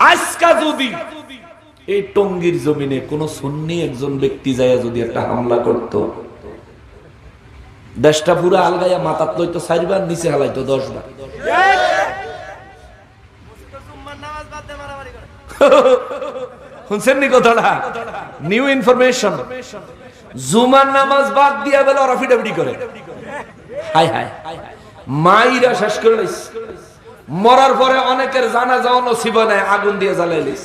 আজকা যদি এই টঙ্গির জমিনে কোন সুন্নি একজন ব্যক্তি যায় যদি একটা হামলা করত, দেশটা পুরো আলগাইয়া মাথার লইতো, চারবার নিচে হালাইতো দশ বার শুনছেন নি কথাটা? নিউ ইনফরমেশন জুমার নামাজ বাদ দিয়া বেলা ওরা ফিটাফিটি করে। হাই হাই মাইরা শেষ করে লইস মরার পরে অনেকের জানা যাওয়া নসিব নাই আগুন দিয়ে জ্বালাই লইস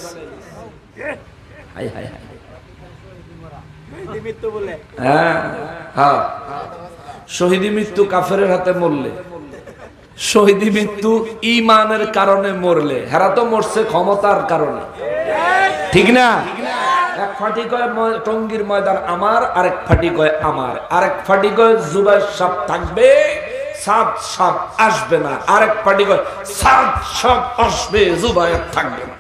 হাই হাই হাই। হ্যাঁ হ্যাঁ। শহীদি মৃত্যু কাফেরের হাতে মরলে। শহীদি মৃত্যু ইমানের কারণে মরলে। হেরা তো মরছে ক্ষমতার কারণে। ঠিক না? এক ফাটি কয় টঙ্গীর ময়দান আমার আরেক ফাটি কয় আমার। আরেক ফাটি কয় জুবাই সাপ থাকবে। আসবে না। আরেক সাপ আসবে জুবাই থাকবে না।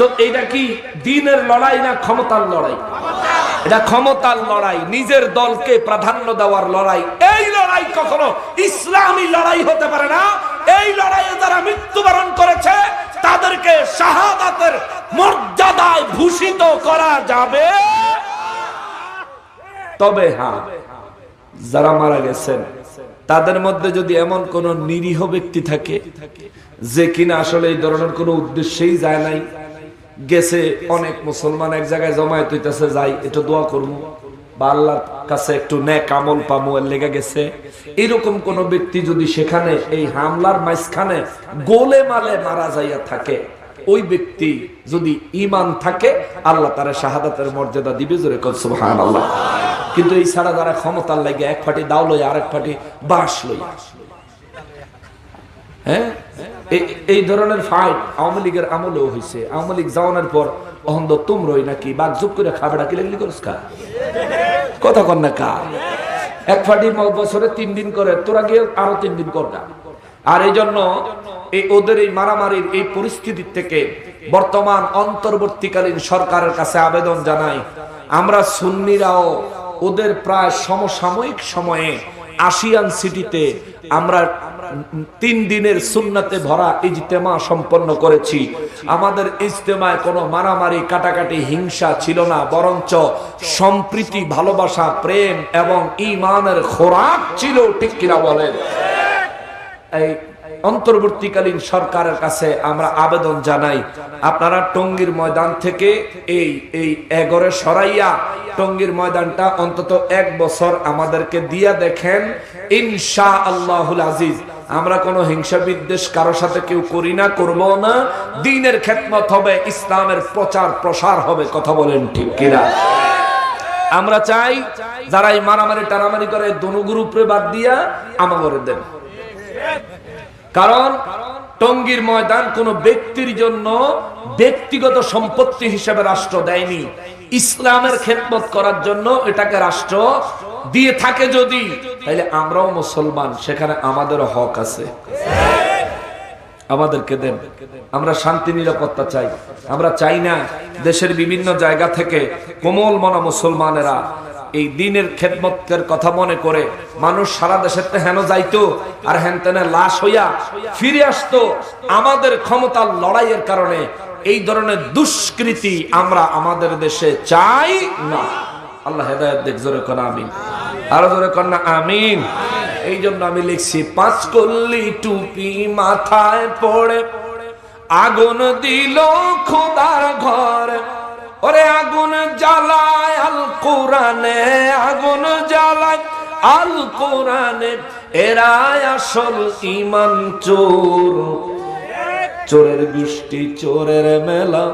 তো এইটা কি দিনের লড়াই না ক্ষমতার লড়াই? এটা ক্ষমতার লড়াই, নিজের দলকে প্রাধান্য দেওয়ার লড়াই। এই লড়াই কখনো ইসলামী লড়াই হতে পারে না। এই লড়াইয়ে যারা মৃত্যুবরণ করেছে, তাদেরকে শাহাদাতের মর্যাদায় ভূষিত করা যাবে। তবে হ্যাঁ যারা মারা গেছেন তাদের মধ্যে যদি এমন কোন নিরীহ ব্যক্তি থাকে যে কিনা আসলে এই ধরনের কোনো উদ্দেশ্যেই যায় নাই, গেছে অনেক মুসলমান এক জায়গায় জমায়েত হইতেছে, যাই, একটু দোয়া করব বা আল্লাহর কাছে একটু ন্যাক পামু লেগে গেছে। এরকম কোন ব্যক্তি যদি সেখানে এই হামলার মাঝখানে গোলে মালে মারা যাইয়া থাকে, ওই ব্যক্তি যদি ইমান থাকে, আল্লাহ তারা শাহাদাতের মর্যাদা দিবে জোরে সুবহান আল্লাহ কিন্তু এই ছাড়া যারা ক্ষমতার লাগে, এক ফাটি দাও লই, আরেক ফাটি বাস লই। হ্যাঁ? এই ধরনের ফাইট আওয়ামী লীগের আমলেও হয়েছে আওয়ামী লীগ যাওয়ানোর পর অহন্দ নাকি? করে লাগলি কা? কথা কর না কা? এক ফাটি বছরে তিন দিন করে, তোরা গিয়ে আরও তিন দিন কর না। আর এই জন্য এই ওদের এই মারামারির এই পরিস্থিতি থেকে বর্তমান অন্তর্বর্তীকালীন সরকারের কাছে আবেদন জানাই, আমরা সুন্নিরাও ওদের প্রায় সমসাময়িক সময়ে আশিয়ান সিটিতে আমরা তিন দিনের সুন্নাতে ভরা ইজতেমা সম্পন্ন করেছি। আমাদের ইজতেমায় কোনো মারামারি, কাটাকাটি, হিংসা ছিল না, বরঞ্চ সম্প্রীতি, ভালোবাসা, প্রেম এবং ইমানের খোরাক ছিল, ঠিক বলেন? এই অন্তর্বর্তীকালীন সরকারের কাছে আমরা আবেদন জানাই, আপনারা টঙ্গীর ময়দান থেকে এই এই এগরে সরাইয়া টঙ্গীর ময়দানটা অন্তত এক বছর আমাদেরকে দিয়া দেখেন। ইনশা আল্লাহুল আজিজ, আমরা কোনো হিংসা বিদ্বেষ কারও সাথে কেউ করি না, করব না। দিনের খেদমত হবে, ইসলামের প্রচার প্রসার হবে, কথা বলেন ঠিক কিনা? আমরা চাই, যারা এই মারামারি টারামারি করে দনু গ্রুপে বাদ দিয়া আমাগরে দেন। কারণ টঙ্গীর ময়দান কোন ব্যক্তির জন্য ব্যক্তিগত সম্পত্তি হিসেবে রাষ্ট্র দেয়নি। ইসলামের খেদমত করার জন্য এটাকে রাষ্ট্র দিয়ে থাকে যদি তাহলে আমরাও মুসলমান, সেখানে আমাদের হক আছে। আমাদেরকে দেন। আমরা শান্তি, নিরাপত্তা চাই। আমরা চাই না দেশের বিভিন্ন জায়গা থেকে কোমল মনা মুসলমানেরা এই দিনের খেদমতের কথা মনে করে মানুষ সারা দেশের হেন যাইতো আর হেন তেনে লাশ হইয়া ফিরে আসতো। আমাদের ক্ষমতার লড়াইয়ের কারণে এই ধরনের দুষ্কৃতি আমরা আমাদের দেশে চাই না। আল্লাহ হেদায়ত দেখ জোরে কর আমিন। আরও জোরে না, আমিন। এই জন্য আমি লিখছি, পাঁচ কল্লি টুপি মাথায় পড়ে, আগুন দিল খোদার ঘর। ওরে আগুন জ্বালায়, আল কোরআনে আগুন জ্বালায়, আল কোরআনে এরাই আসল ইমান চোর। চোরের গোষ্ঠী, চোরের মেলা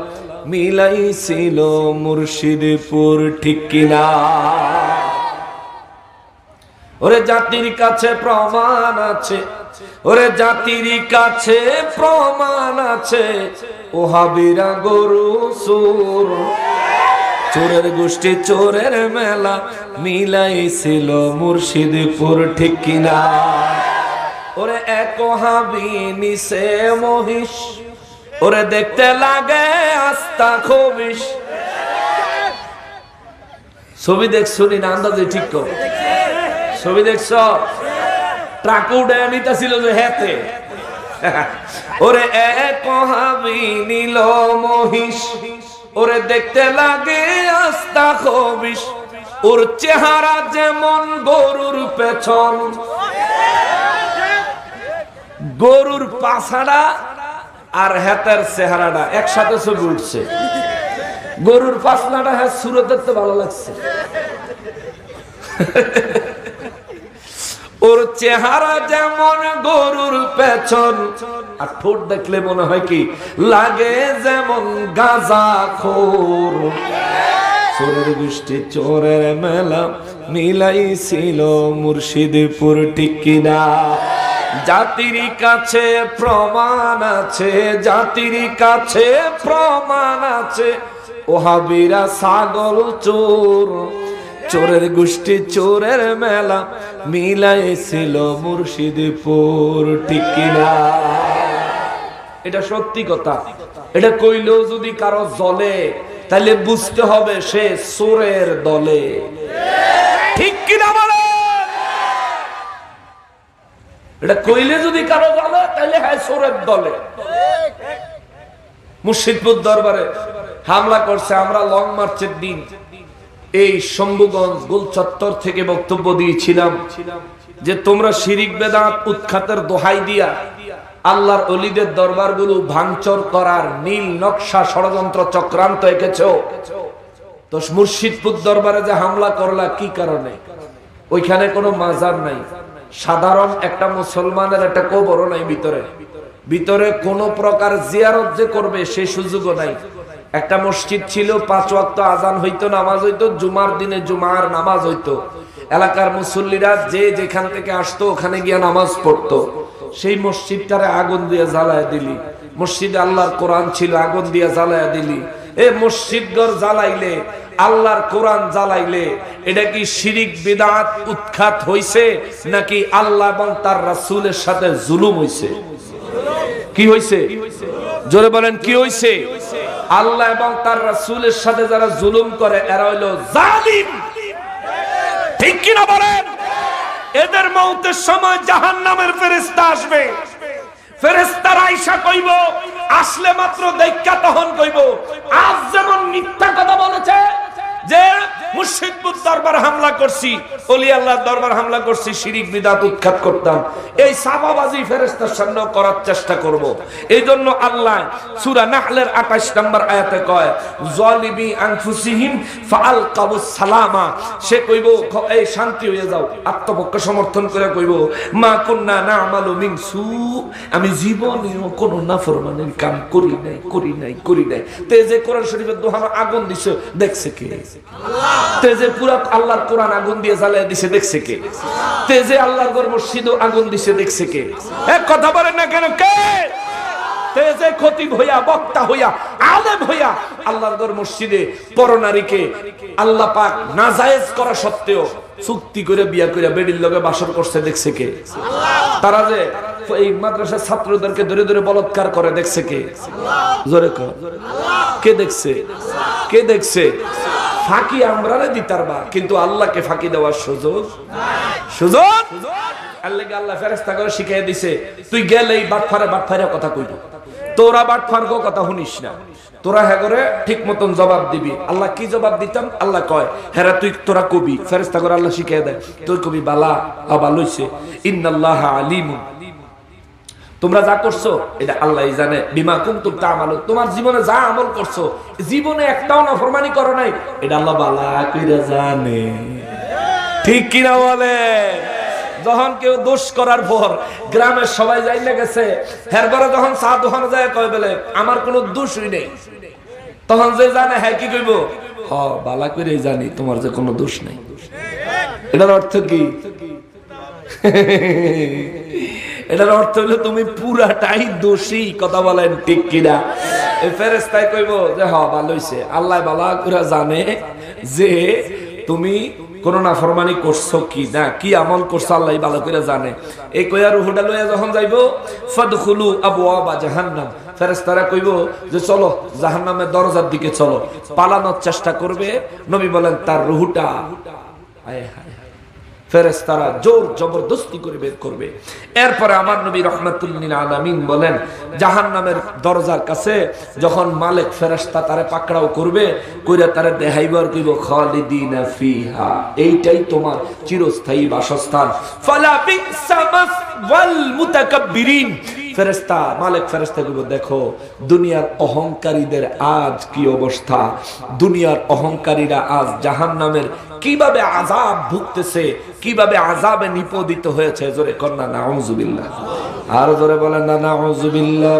মিলাইছিল মুর্শিদপুর, ঠিক কিনা? ওরে জাতির কাছে প্রমাণ আছে ওরে জাতির কাছে প্রমাণ আছে। ওহাবিরা গরু, সুর। চোরের গোষ্ঠী, চোরের মেলা মিলাইছিল মুর্শিদপুর, ঠিক কিনা? ওরে এক হাবি নিসে মহিষ। ওরে দেখতে লাগে আস্তা খবিস ছবি দেখছুনি না আন্দাজে ঠিক ছবি দেখছ? ট্রাক উঠে নিতেছিল যে হেতে ওরে এক হাবি নীল মহিষ, ওরে দেখতে লাগে আস্তা খবিস ওর চেহারা যেমন গরুর পেছন। গরুর পাছাড়া আর হেতের চেহারাটা একসাথে ছবি উঠছে। গরুর পাছনাটা হ্যাঁ সুরত দেখতে ভালো লাগছে। ওর চেহারা যেমন গরুর পেছন। আর ঠোঁট দেখলে মনে হয় কি? লাগে যেমন গাজা খোর। চোরের গোষ্ঠী, চোরের মেলা মিলাইছিল মুর্শিদপুর টিকিনা জাতির কাছে প্রমাণ আছে, জাতির কাছে প্রমাণ আছে। ওহাবিরা ছাগল চোর, চোরের গোষ্ঠী, চোরের মেলা মিলাইছিল মুর্শিদপুর টিকিনা এটা সত্যি কথা। এটা কইলেও যদি কারও জলে তাহলে বুঝতে হবে সে চোরের দলে। ঠিক কিনা বলে এটা কইলে যদি কারও জলে তাহলে হ্যাঁ চোরের দলে। মুর্শিদপুর দরবারে হামলা করছে আমরা লং মার্চের দিন। এই শম্ভুগঞ্জ গোল চত্বর থেকে বক্তব্য দিয়েছিলাম যে তোমরা শিরিক বেদাত উৎখাতের দোহাই দিয়া আল্লাহর অলিদের দরবারগুলো ভাঙচুর করার নীল নকশা ষড়যন্ত্র চক্রান্ত এঁকেছ। তো মুর্শিদপুর দরবারে যে হামলা করলা কি কারণে? ওইখানে কোনো মাজার নাই। সাধারণ একটা মুসলমানের একটা কবরও নাই ভিতরে। ভিতরে কোন প্রকার জিয়ারত যে করবে সে সুযোগও নাই। একটা মসজিদ ছিল, পাঁচ ওয়াক্ত আজান হইতো, নামাজ হইতো, জুমার দিনে জুমার নামাজ হইতো। এলাকার মুসল্লিরা যে যেখান থেকে আসতো, ওখানে গিয়ে নামাজ পড়তো। সেই মসজিদটারে আগুন দিয়ে জ্বালায় দিলি। মসজিদে আল্লাহর কোরআন ছিল, আগুন দিয়ে জ্বালায় দিলি। এ মসজিদগর জ্বালাইলে, আল্লাহর কোরআন জ্বালাইলে, এটা কি শিরিক, বিদাত, উৎখাত হইছে, নাকি আল্লাহ এবং তার রাসুলের সাথে জুলুম হইছে? কি হইছে? জোরে বলেন, কি হইছে? আল্লাহ এবং তার রাসূলের সাথে যারা জুলুম করে, এরা হইল জালিম। ঠিক কি না বলেন? এদের মৌতের সময় জাহান্নামের ফেরেশতা আসবে। ফেরেস্তার আইসা কইব, আসলে মাত্র দেখা তখন কইব। আজ করছি, অলি আল্লাহ দরবার হামলা করছি, শিরিক, বিদাত উৎখাত করতাম। এই সাবাবাজি ফেরেস্তার সামনে করার চেষ্টা করব। এই জন্য আল্লাহ সূরা নাহলের 28 নম্বর আয়াতে কয়, জালিমি আনফুসিহিম ফাআলকাবুস সালামা। সে কইব এই শান্তি হয়ে যাও, আত্মপক্ষ সমর্থন করে কইব, মা কুন্না না'মালু মিন সু। আমি জীবনেও কোনো নাফরমানির কাম করি নাই করি নাই করি নাই। তে যে কোরআন শরীফের দোহানো আগুন দিছে, দেখছে কে? তেজে পুরা আল্লাহর কোরআন আগুন দিয়ে জ্বালিয়ে দিছে, দেখছে কে? তেজে আল্লাহর ঘর মসজিদ আগুন দিছে, দেখছে কে? এক কথা বলেন না কেন, কে? তেজে খতিব হইয়া, বক্তা হইয়া, আলেম হইয়া আল্লাহর ঘর মসজিদে পরনারীকে আল্লাহ পাক নাজায়েজ করা সত্ত্বেও চুক্তি করে বিয়া করে বেডির লগে বাসর করছে, দেখছে কে? তারা যে এই মাদ্রাসার ছাত্রদেরকে ধরে ধরে বলৎকার করে, দেখছে কে? জোরে কে দেখছে? কে দেখছে? ফাঁকি আমরা দিতার বা, কিন্তু আল্লাহকে ফাঁকি দেওয়ার সুযোগ সুযোগ? আল্লাহ আল্লাহ ফেরেস্তা করে শিখাই দিছে, তুই গেলেই বাটফারে বাটফারে কথা কইব। তোরা বাটফার গো কথা শুনিস না। তোরা হ্যাঁ করে ঠিক মতন জবাব দিবি। আল্লাহ কি জবাব দিতাম? আল্লাহ কয় হেরা তুই তোরা কবি। ফেরেস্তা করে আল্লাহ শিখাই দেয় তুই কবি বালা আবা লইছে। ইন্নাল্লাহ আলিমুন। তোমরা যা করছ, এটা আল্লাহ জানে। বিমা কুমতুম তামালু তোমার জীবনে যা আমল করছ, জীবনে একটাও নফরমানি করো নাই, এটা আল্লাহ বালা কইরা জানে। ঠিক কিনা বলে? যখন কেউ দোষ করার পর গ্রামের সবাই যাই গেছে হেরবারে যখন চা দোকানে যায়, কয় বলে, আমার কোনো দোষই নেই। তখন যে জানে হ্যাঁ কি কইব? হ, বালা করে জানি, তোমার যে কোনো দোষ নেই। এটার অর্থ কি? এটার অর্থ হলো তুমি পুরাটাই দোষী, কথা বলেন ঠিক কিনা? এই ফেরেস্তাই কইব যে, হ, ভালো আল্লাহ বালা করে জানে যে তুমি কোন নাফরমানি করছ কি না, কি আমল করছ আল্লাহ ভালো করে জানে। এই কইয়া রুহুডা লইয়া যখন যাইব, ফাদখুলু আবওয়াবা জাহান্নাম। ফেরেশতারা কইব যে, চলো জাহান্নামের দরজার দিকে চলো। পালানোর চেষ্টা করবে। নবী বলেন, তার রুহুটা হায় হায়। জোর জবরদস্তি করে বের করবে। এরপরে আমার নবী আলামিন বলেন জাহান নামের দরজার কাছে যখন মালিক ফেরেস্তা তারে পাকড়াও করবে, কইরা তারে দেখাইবার কইব ফিহা, এইটাই তোমার চিরস্থায়ী বাসস্থান। ফালা মাসওয়াল মুতাকাব্বিরিন। ফেরেস্তা মালিক দেখো, দুনিয়ার অহংকারীদের আজ কি অবস্থা? দুনিয়ার অহংকারীরা আজ জাহান্নামের কীভাবে আজাব ভুগতেছে? কীভাবে আজাবে নিপদিত হয়েছে? জোরে কন্যা না আর জোরে বলেন না নাউজুবিল্লাহ।